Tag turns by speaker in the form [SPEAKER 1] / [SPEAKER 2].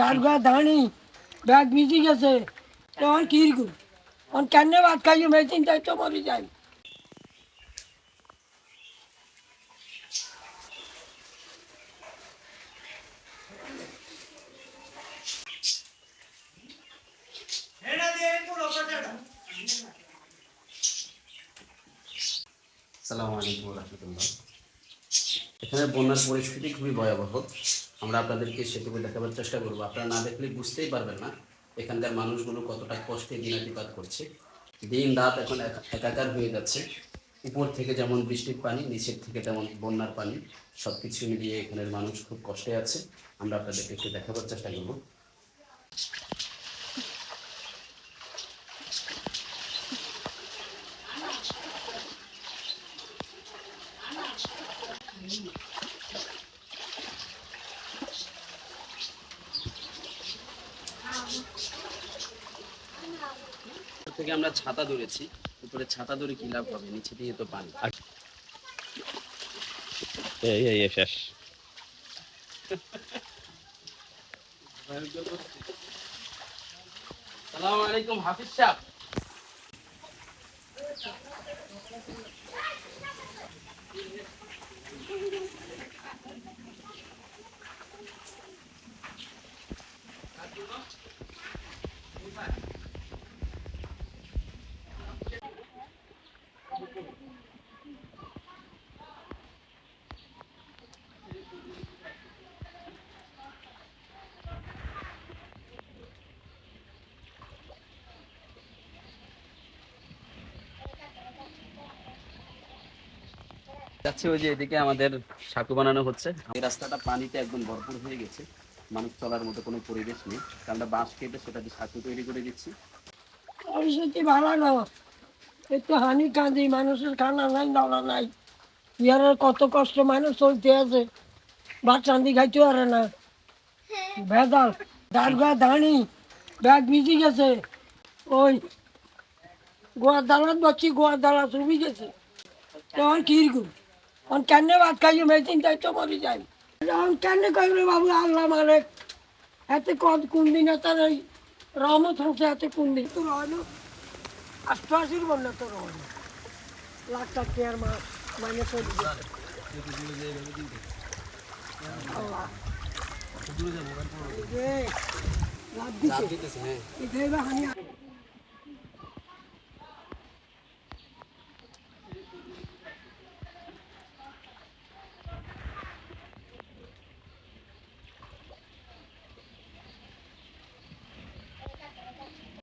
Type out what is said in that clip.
[SPEAKER 1] দাঁড়গা দাঁড়ি ব্যাগ মিশে গেছে তখন কীরকম অন কেন ভাত খাইয়ে মেশিন তাই তো মরে যায়
[SPEAKER 2] সালামু আলাইকুম রহমতুল্লাহ। এখানে বন্যার পরিস্থিতি খুবই ভয়াবহ। আমরা আপনাদেরকে সেটুকু দেখাবার চেষ্টা করব। আপনারা না দেখলে বুঝতেই পারবেন না এখানকার মানুষগুলো কতটা কষ্টে দিনাতিপাত করছে। দিন রাত এখন একা- একাকার হয়ে যাচ্ছে। উপর থেকে যেমন বৃষ্টির পানি, নিচের থেকে তেমন বন্যার পানি সব কিছু মিলিয়ে এখানের মানুষ খুব কষ্টে আছে। আমরা আপনাদেরকে একটু দেখাবার চেষ্টা করব। থেকে আমরা ছাতা ধরেছি। উপরে ছাতা ধরে কি লাভ হবে? নিচে দিয়ে তো পানি।
[SPEAKER 3] এই এই শেষ।
[SPEAKER 2] সালাম আলাইকুম হাফিজ সাহেব। যাচ্ছে ওই যে এদিকে আমাদের সাঁকু বানানো হচ্ছে। এই রাস্তাটা পানিতে একদম ভরপুর হয়ে গেছে। মানুষ চলার মতো কোনো পরিবেশ নেই। আমরা বাঁশ কেটে সেটা দিয়ে সাঁকু তৈরি করে দিচ্ছি।
[SPEAKER 1] পরিস্থিতি ভালো না? একটু হানি কাঁদি, মানুষের খানা নাই দাওয়া নাই। ইয়ারের কত কষ্ট মানুষ চলতে আছে। বাচ্চা আন্দি খাইতে পারে না। ভেদাল দাঁড়গা দাঁড়ি ব্যাগ মিশে গেছে। ওই গোয়ার দালাত বসছি গোয়ার দালাত রুবি গেছে। তখন কীরকম অন কেন ভাত খাইয়ে মেশিন তাই তো মরে যায় এখন কেন কইবে বাবু আল্লাহ মানে এতে কত কোন দিন তার ওই রহমত হচ্ছে এতে কোন দিন তো না। অষ্টআশির বন্যা তো না। লাখ লাখ টাকার মাছ মানে চলে আল্লাহ। এই যে লাভ
[SPEAKER 2] দিতেছে হ্যাঁ।